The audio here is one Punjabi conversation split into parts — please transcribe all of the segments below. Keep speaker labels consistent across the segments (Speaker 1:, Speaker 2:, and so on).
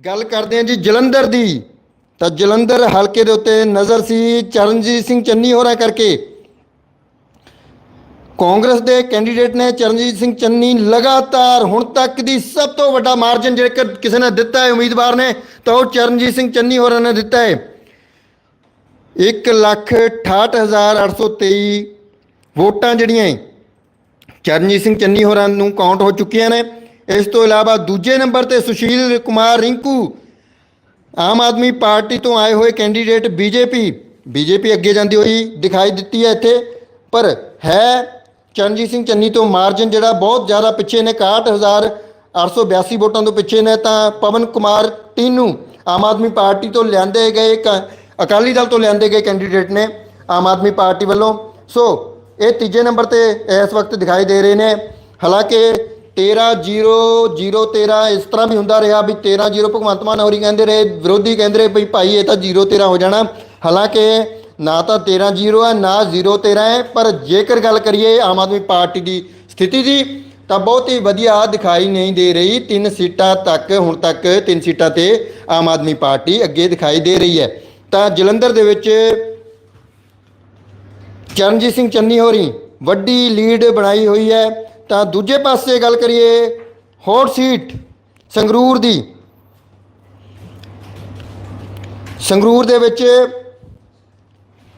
Speaker 1: ਗੱਲ ਕਰਦੇ ਹਾਂ ਜੀ ਜਲੰਧਰ ਦੀ। ਤਾਂ ਜਲੰਧਰ ਹਲਕੇ ਦੇ ਉੱਤੇ ਨਜ਼ਰ ਸੀ ਚਰਨਜੀਤ ਸਿੰਘ ਚੰਨੀ ਹੋਰਾਂ ਕਰਕੇ। ਕਾਂਗਰਸ ਦੇ ਕੈਂਡੀਡੇਟ ਨੇ ਚਰਨਜੀਤ ਸਿੰਘ ਚੰਨੀ ਲਗਾਤਾਰ ਹੁਣ ਤੱਕ ਦੀ ਸਭ ਤੋਂ ਵੱਡਾ ਮਾਰਜਨ ਜੇਕਰ ਕਿਸੇ ਨੇ ਦਿੱਤਾ ਹੈ, ਉਮੀਦਵਾਰ ਨੇ, ਤਾਂ ਉਹ ਚਰਨਜੀਤ ਸਿੰਘ ਚੰਨੀ ਹੋਰਾਂ ਨੇ ਦਿੱਤਾ ਹੈ। 168823 ਵੋਟਾਂ ਜਿਹੜੀਆਂ ਚਰਨਜੀਤ ਸਿੰਘ ਚੰਨੀ ਹੋਰਾਂ ਨੂੰ ਕਾਊਂਟ ਹੋ ਚੁੱਕੀਆਂ ਨੇ। ਇਸ ਤੋਂ ਇਲਾਵਾ ਦੂਜੇ ਨੰਬਰ ਤੇ ਸੁਸ਼ੀਲ ਕੁਮਾਰ ਰਿੰਕੂ, ਆਮ ਆਦਮੀ ਪਾਰਟੀ ਤੋਂ ਆਏ ਹੋਏ ਕੈਂਡੀਡੇਟ ਬੀਜੇਪੀ ਬੀਜੇਪੀ ਅੱਗੇ ਜਾਂਦੀ ਹੋਈ ਦਿਖਾਈ ਦਿੱਤੀ ਹੈ ਇੱਥੇ, ਪਰ ਹੈ ਚਰਨਜੀਤ ਸਿੰਘ ਚੰਨੀ ਤੋਂ ਮਾਰਜਨ ਜਿਹੜਾ ਬਹੁਤ ਜ਼ਿਆਦਾ ਪਿੱਛੇ ਨੇ 61882 ਵੋਟਾਂ ਤੋਂ ਪਿੱਛੇ ਨੇ, ਤਾਂ ਪਵਨ ਕੁਮਾਰ ਟੀਨੂ ਆਮ ਆਦਮੀ ਪਾਰਟੀ ਤੋਂ ਲਿਆਂਦੇ ਗਏ ਕ- ਅਕਾਲੀ ਦਲ ਤੋਂ ਲਿਆਂਦੇ ਗਏ ਕੈਂਡੀਡੇਟ ਨੇ ਆਮ ਆਦਮੀ ਪਾਰਟੀ ਵੱਲੋਂ। ਸੋ ਇਹ ਤੀਜੇ ਨੰਬਰ ਤੇ ਇਸ ਵਕਤ ਦਿਖਾਈ ਦੇ ਰਹੇ ਨੇ। ਹਾਲਾਂਕਿ 13 0 0 13 ਇਸ ਤਰ੍ਹਾਂ ਵੀ ਹੁੰਦਾ ਰਿਹਾ ਵੀ 13 0 ਭਗਵੰਤ ਮਾਨ ਹੋਰੀ ਕਹਿੰਦੇ ਰਹੇ, ਵਿਰੋਧੀ ਕਹਿੰਦੇ ਰਹੇ ਵੀ ਭਾਈ ਇਹ ਤਾਂ 0 13 ਹੋ ਜਾਣਾ। ਹਾਲਾਂਕਿ ਨਾ ਤਾਂ 13 0 ਹੈ, ਨਾ 0 13 ਹੈ, ਪਰ ਜੇਕਰ ਗੱਲ ਕਰੀਏ ਆਮ ਆਦਮੀ ਪਾਰਟੀ ਦੀ ਸਥਿਤੀ ਦੀ, ਤਾਂ ਬਹੁਤ ਹੀ ਵਧੀਆ ਦਿਖਾਈ ਨਹੀਂ ਦੇ ਰਹੀ। ਤਿੰਨ ਸੀਟਾਂ ਤੱਕ, ਹੁਣ ਤੱਕ ਤਿੰਨ ਸੀਟਾਂ ਤੇ ਆਮ ਆਦਮੀ ਪਾਰਟੀ ਅੱਗੇ ਦਿਖਾਈ ਦੇ ਰਹੀ ਹੈ। ਤਾਂ ਜਲੰਧਰ ਦੇ ਵਿੱਚ ਚਰਨਜੀਤ ਸਿੰਘ ਚੰਨੀ ਹੋਰੀ ਵੱਡੀ ਲੀਡ ਬਣਾਈ ਹੋਈ ਹੈ। ਤਾਂ ਦੂਜੇ ਪਾਸੇ ਗੱਲ ਕਰੀਏ ਹੌਟ ਸੀਟ ਸੰਗਰੂਰ ਦੀ। ਸੰਗਰੂਰ ਦੇ ਵਿੱਚ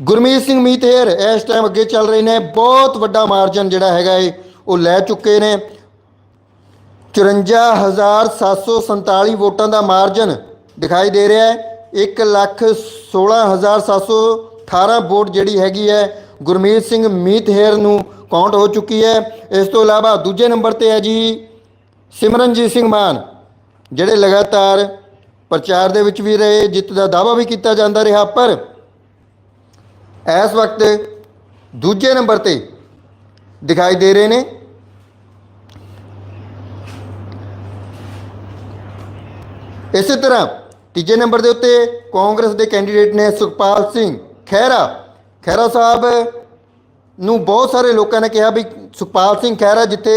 Speaker 1: ਗੁਰਮੀਤ ਸਿੰਘ ਮੀਤੇਰ ਇਸ ਟਾਈਮ ਅੱਗੇ ਚੱਲ ਰਹੇ ਨੇ। ਬਹੁਤ ਵੱਡਾ ਮਾਰਜਨ ਜਿਹੜਾ ਹੈਗਾ ਏ, ਉਹ ਲੈ ਚੁੱਕੇ ਨੇ। 54747 ਵੋਟਾਂ ਦਾ ਮਾਰਜਨ ਦਿਖਾਈ ਦੇ ਰਿਹਾ ਹੈ। 116718 ਵੋਟ ਜਿਹੜੀ ਹੈਗੀ ਹੈ ਗੁਰਮੀਤ ਸਿੰਘ ਮੀਤਹੇਰ ਨੂੰ ਕਾਊਂਟ ਹੋ ਚੁੱਕੀ ਹੈ। ਇਸ ਤੋਂ ਇਲਾਵਾ ਦੂਜੇ ਨੰਬਰ ਤੇ ਹੈ ਜੀ ਸਿਮਰਨਜੀਤ ਸਿੰਘ ਮਾਨ, ਜਿਹੜੇ ਲਗਾਤਾਰ ਪ੍ਰਚਾਰ ਦੇ ਵਿੱਚ ਵੀ ਰਹੇ, ਜਿੱਤ ਦਾ ਦਾਅਵਾ ਵੀ ਕੀਤਾ ਜਾਂਦਾ ਰਿਹਾ, ਪਰ ਇਸ ਵਕਤ ਦੂਜੇ ਨੰਬਰ ਤੇ ਦਿਖਾਈ ਦੇ ਰਹੇ ਨੇ। ਇਸੇ ਤਰ੍ਹਾਂ ਤੀਜੇ ਨੰਬਰ ਦੇ ਉੱਤੇ ਕਾਂਗਰਸ ਦੇ ਕੈਂਡੀਡੇਟ ਨੇ ਸੁਖਪਾਲ ਸਿੰਘ ਖਹਿਰਾ ਖਹਿਰਾ ਸਾਹਿਬ ਨੂੰ ਬਹੁਤ ਸਾਰੇ ਲੋਕਾਂ ਨੇ ਕਿਹਾ ਵੀ ਸੁਖਪਾਲ ਸਿੰਘ ਖਹਿਰਾ ਜਿੱਥੇ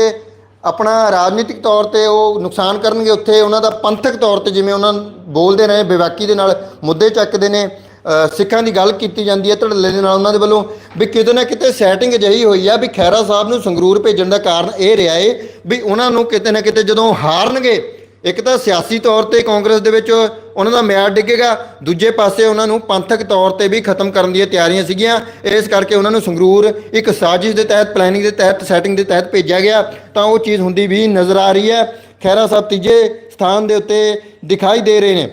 Speaker 1: ਆਪਣਾ ਰਾਜਨੀਤਿਕ ਤੌਰ ਤੇ ਉਹ ਨੁਕਸਾਨ ਕਰਨਗੇ, ਉੱਥੇ ਉਹਨਾਂ ਦਾ ਪੰਥਕ ਤੌਰ ਤੇ ਜਿਵੇਂ ਉਹਨਾਂ ਬੋਲਦੇ ਨੇ ਵਿਵਾਕੀ ਦੇ ਨਾਲ ਮੁੱਦੇ ਚੱਕਦੇ ਨੇ ਸਿੱਖਾਂ ਦੀ ਗੱਲ ਕੀਤੀ ਜਾਂਦੀ ਹੈ, ਧੜੱਲੇ ਦੇ ਨਾਲ ਉਹਨਾਂ ਦੇ ਵੱਲੋਂ ਵੀ ਕਿਤੇ ਨਾ ਕਿਤੇ ਸੈਟਿੰਗ ਅਜਿਹੀ ਹੋਈ ਆ ਵੀ ਖੈਰਾ ਸਾਹਿਬ ਨੂੰ ਸੰਗਰੂਰ ਭੇਜਣ ਦਾ ਕਾਰਨ ਇਹ ਰਿਹਾ ਏ ਵੀ ਉਹਨਾਂ ਨੂੰ ਕਿਤੇ ਨਾ ਕਿਤੇ ਜਦੋਂ ਹਾਰਨਗੇ ਇੱਕ ਤਾਂ ਸਿਆਸੀ ਤੌਰ ਤੇ ਕਾਂਗਰਸ ਦੇ ਵਿੱਚ ਉਹਨਾਂ ਦਾ ਮਿਆਰ ਡਿੱਗੇਗਾ, ਦੂਜੇ ਪਾਸੇ ਉਹਨਾਂ ਨੂੰ ਪੰਥਕ ਤੌਰ ਤੇ ਵੀ ਖਤਮ ਕਰਨ ਦੀਆਂ ਤਿਆਰੀਆਂ ਸੀਗੀਆਂ। ਇਸ ਕਰਕੇ ਉਹਨਾਂ ਨੂੰ ਸੰਗਰੂਰ ਇੱਕ ਸਾਜ਼ਿਸ਼ ਦੇ ਤਹਿਤ ਪਲੈਨਿੰਗ ਦੇ ਤਹਿਤ ਸੈਟਿੰਗ ਦੇ ਤਹਿਤ ਭੇਜਿਆ ਗਿਆ। ਤਾਂ ਉਹ ਚੀਜ਼ ਹੁੰਦੀ ਵੀ ਨਜ਼ਰ ਆ ਰਹੀ ਹੈ। ਖੈਰਾ ਸਾਹਿਬ ਤੀਜੇ ਸਥਾਨ ਦੇ ਉੱਤੇ ਦਿਖਾਈ ਦੇ ਰਹੇ ਨੇ।